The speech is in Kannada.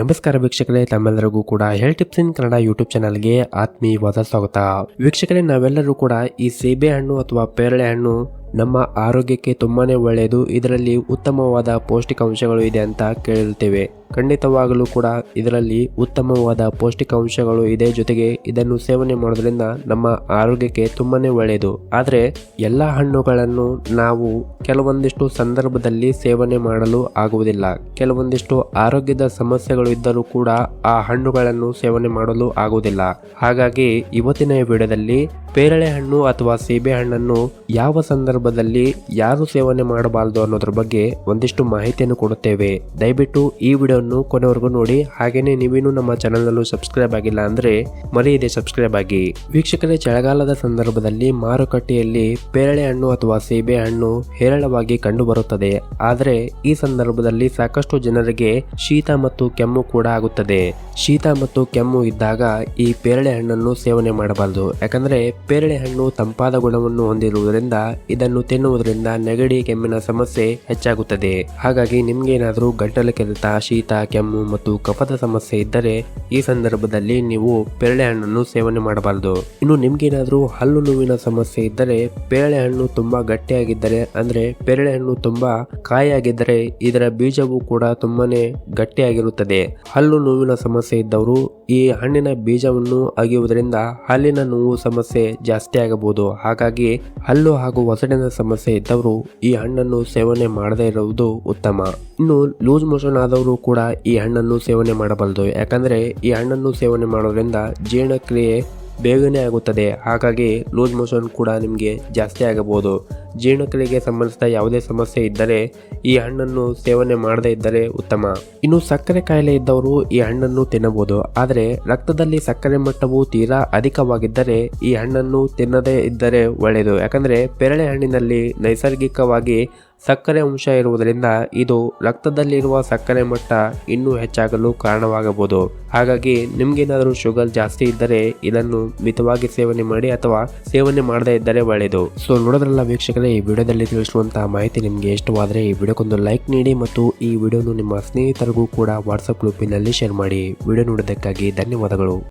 ನಮಸ್ಕಾರ ವೀಕ್ಷಕರೇ, ತಮ್ಮೆಲ್ಲರಿಗೂ ಕೂಡ health tips in Kannada YouTube ಚಾನಲ್ಗೆ ಆತ್ಮೀಯವಾದ ಸ್ವಾಗತ. ವೀಕ್ಷಕರೇ, ನಾವೆಲ್ಲರೂ ಕೂಡ ಈ ಸೇಬೆ ಹಣ್ಣು ಅಥವಾ ಪೇರಳೆ ಹಣ್ಣು ನಮ್ಮ ಆರೋಗ್ಯಕ್ಕೆ ತುಂಬಾನೇ ಒಳ್ಳೆಯದು. ಇದರಲ್ಲಿ ಉತ್ತಮವಾದ ಪೌಷ್ಟಿಕಾಂಶಗಳು ಇದೆ ಅಂತ ಕೇಳಿರುತ್ತೇವೆ. ಖಂಡಿತವಾಗಲೂ ಕೂಡ ಇದರಲ್ಲಿ ಉತ್ತಮವಾದ ಪೌಷ್ಟಿಕಾಂಶಗಳು ಇದೆ ಜೊತೆಗೆ ಇದನ್ನು ಸೇವನೆ ಮಾಡೋದ್ರಿಂದ ನಮ್ಮ ಆರೋಗ್ಯಕ್ಕೆ ತುಂಬಾನೇ ಒಳ್ಳೆಯದು. ಆದರೆ ಎಲ್ಲ ಹಣ್ಣುಗಳನ್ನು ನಾವು ಕೆಲವೊಂದಿಷ್ಟು ಸಂದರ್ಭದಲ್ಲಿ ಸೇವನೆ ಮಾಡಲು ಆಗುವುದಿಲ್ಲ. ಕೆಲವೊಂದಿಷ್ಟು ಆರೋಗ್ಯದ ಸಮಸ್ಯೆಗಳು ಇದ್ದರೂ ಕೂಡ ಆ ಹಣ್ಣುಗಳನ್ನು ಸೇವನೆ ಮಾಡಲು ಆಗುವುದಿಲ್ಲ. ಹಾಗಾಗಿ ಇವತ್ತಿನ ವಿಡಿಯೋದಲ್ಲಿ ಪೇರಳೆ ಹಣ್ಣು ಅಥವಾ ಸೀಬೆ ಹಣ್ಣನ್ನು ಯಾವ ಸಂದರ್ಭದಲ್ಲಿ ಯಾರು ಸೇವನೆ ಮಾಡಬಾರದು ಅನ್ನೋದ್ರ ಬಗ್ಗೆ ಒಂದಿಷ್ಟು ಮಾಹಿತಿಯನ್ನು ಕೊಡುತ್ತೇವೆ. ದಯವಿಟ್ಟು ಈ ವಿಡಿಯೋವನ್ನು ಕೊನೆವರೆಗೂ ನೋಡಿ, ಹಾಗೇನೆ ನೀವೇನು ನಮ್ಮ ಚಾನಲ್ನಲ್ಲೂ ಸಬ್ಸ್ಕ್ರೈಬ್ ಆಗಿಲ್ಲ ಅಂದ್ರೆ ಮರೆಯದೆ ಸಬ್ಸ್ಕ್ರೈಬ್ ಆಗಿ. ವೀಕ್ಷಕರೇ, ಚಳಿಗಾಲದ ಸಂದರ್ಭದಲ್ಲಿ ಮಾರುಕಟ್ಟೆಯಲ್ಲಿ ಪೇರಳೆ ಹಣ್ಣು ಅಥವಾ ಸೀಬೆ ಹಣ್ಣು ಹೇರಳವಾಗಿ ಕಂಡುಬರುತ್ತದೆ. ಆದರೆ ಈ ಸಂದರ್ಭದಲ್ಲಿ ಸಾಕಷ್ಟು ಜನರಿಗೆ ಶೀತ ಮತ್ತು ಕೆಮ್ಮು ಕೂಡ ಆಗುತ್ತದೆ. ಶೀತ ಮತ್ತು ಕೆಮ್ಮು ಇದ್ದಾಗ ಈ ಪೇರಳೆ ಹಣ್ಣನ್ನು ಸೇವನೆ ಮಾಡಬಾರದು. ಯಾಕಂದ್ರೆ ಪೇರಳೆ ಹಣ್ಣು ತಂಪಾದ ಗುಣವನ್ನು ಹೊಂದಿರುವುದರಿಂದ ಇದನ್ನು ತಿನ್ನುವುದರಿಂದ ನೆಗಡಿ, ಕೆಮ್ಮಿನ ಸಮಸ್ಯೆ ಹೆಚ್ಚಾಗುತ್ತದೆ. ಹಾಗಾಗಿ ನಿಮ್ಗೇನಾದ್ರೂ ಗಂಟಲು ಕೆರೆತ ಕೆಮ್ಮು ಮತ್ತು ಕಫದ ಸಮಸ್ಯೆ ಇದ್ದರೆ ಈ ಸಂದರ್ಭದಲ್ಲಿ ನೀವು ಪೇರಳೆ ಹಣ್ಣನ್ನು ಸೇವನೆ ಮಾಡಬಾರದು. ಇನ್ನು ನಿಮ್ಗೇನಾದ್ರೂ ಹಲ್ಲು ನೋವಿನ ಸಮಸ್ಯೆ ಇದ್ದರೆ ಪೇರಳೆ ಹಣ್ಣು ತುಂಬಾ ಗಟ್ಟಿಯಾಗಿದ್ದರೆ, ಅಂದ್ರೆ ಪೇರಳೆ ಹಣ್ಣು ತುಂಬಾ ಕಾಯಿಯಾಗಿದ್ದರೆ ಇದರ ಬೀಜವು ಕೂಡ ತುಂಬಾನೇ ಗಟ್ಟಿಯಾಗಿರುತ್ತದೆ. ಹಲ್ಲು ನೋವಿನ ಸಮಸ್ಯೆ ಇದ್ದವರು ಈ ಹಣ್ಣಿನ ಬೀಜವನ್ನು ಅಗಿಯುವುದರಿಂದ ಹಲ್ಲಿನ ನೋವು ಸಮಸ್ಯೆ ಜಾಸ್ತಿ ಆಗಬಹುದು. ಹಾಗಾಗಿ ಹಲ್ಲು ಹಾಗೂ ಒಸಡಿನ ಸಮಸ್ಯೆ ಇದ್ದವರು ಈ ಹಣ್ಣನ್ನು ಸೇವನೆ ಮಾಡದೇ ಇರುವುದು ಉತ್ತಮ. ಇನ್ನು ಲೂಸ್ ಮೋಷನ್ ಆದವರು ಕೂಡ ಈ ಹಣ್ಣನ್ನು ಸೇವನೆ ಮಾಡಬಾರದು. ಯಾಕಂದ್ರೆ ಈ ಹಣ್ಣನ್ನು ಸೇವನೆ ಮಾಡೋದ್ರಿಂದ ಜೀರ್ಣಕ್ರಿಯೆ ಬೇಗನೆ ಆಗುತ್ತದೆ. ಹಾಗಾಗಿ ಲೂಸ್ ಮೋಷನ್ ಕೂಡ ನಿಮಗೆ ಜಾಸ್ತಿ ಆಗಬಹುದು. ಜೀರ್ಣಕ್ರಿಯೆಗೆ ಸಂಬಂಧಿಸಿದ ಯಾವುದೇ ಸಮಸ್ಯೆ ಇದ್ದರೆ ಈ ಹಣ್ಣನ್ನು ಸೇವನೆ ಮಾಡದೇ ಇದ್ದರೆ ಉತ್ತಮ. ಇನ್ನು ಸಕ್ಕರೆ ಕಾಯಿಲೆ ಇದ್ದವರು ಈ ಹಣ್ಣನ್ನು ತಿನ್ನಬಹುದು. ಆದರೆ ರಕ್ತದಲ್ಲಿ ಸಕ್ಕರೆ ಮಟ್ಟವು ತೀರಾ ಅಧಿಕವಾಗಿದ್ದರೆ ಈ ಹಣ್ಣನ್ನು ತಿನ್ನದೇ ಇದ್ದರೆ ಒಳ್ಳೆಯದು. ಯಾಕಂದರೆ ಪೇರಳೆ ಹಣ್ಣಿನಲ್ಲಿ ನೈಸರ್ಗಿಕವಾಗಿ ಸಕ್ಕರೆ ಅಂಶ ಇರುವುದರಿಂದ ಇದು ರಕ್ತದಲ್ಲಿರುವ ಸಕ್ಕರೆ ಮಟ್ಟ ಇನ್ನೂ ಹೆಚ್ಚಾಗಲು ಕಾರಣವಾಗಬಹುದು. ಹಾಗಾಗಿ ನಿಮಗೇನಾದರೂ ಶುಗರ್ ಜಾಸ್ತಿ ಇದ್ದರೆ ಇದನ್ನು ಮಿತವಾಗಿ ಸೇವನೆ ಮಾಡಿ ಅಥವಾ ಸೇವನೆ ಮಾಡದೇ ಇದ್ದರೆ ಒಳ್ಳೆಯದು. ಸೊ ನೋಡೋದ್ರಲ್ಲ ವೀಕ್ಷಕರೇ, ಈ ವಿಡಿಯೋದಲ್ಲಿ ತಿಳಿಸುವಂತಹ ಮಾಹಿತಿ ನಿಮಗೆ ಇಷ್ಟವಾದರೆ ಈ ವಿಡಿಯೋಕ್ಕೊಂದು ಲೈಕ್ ನೀಡಿ ಮತ್ತು ಈ ವಿಡಿಯೋನು ನಿಮ್ಮ ಸ್ನೇಹಿತರಿಗೂ ಕೂಡ ವಾಟ್ಸಪ್ ಗ್ರೂಪಿನಲ್ಲಿ ಶೇರ್ ಮಾಡಿ. ವಿಡಿಯೋ ನೋಡೋದಕ್ಕಾಗಿ ಧನ್ಯವಾದಗಳು.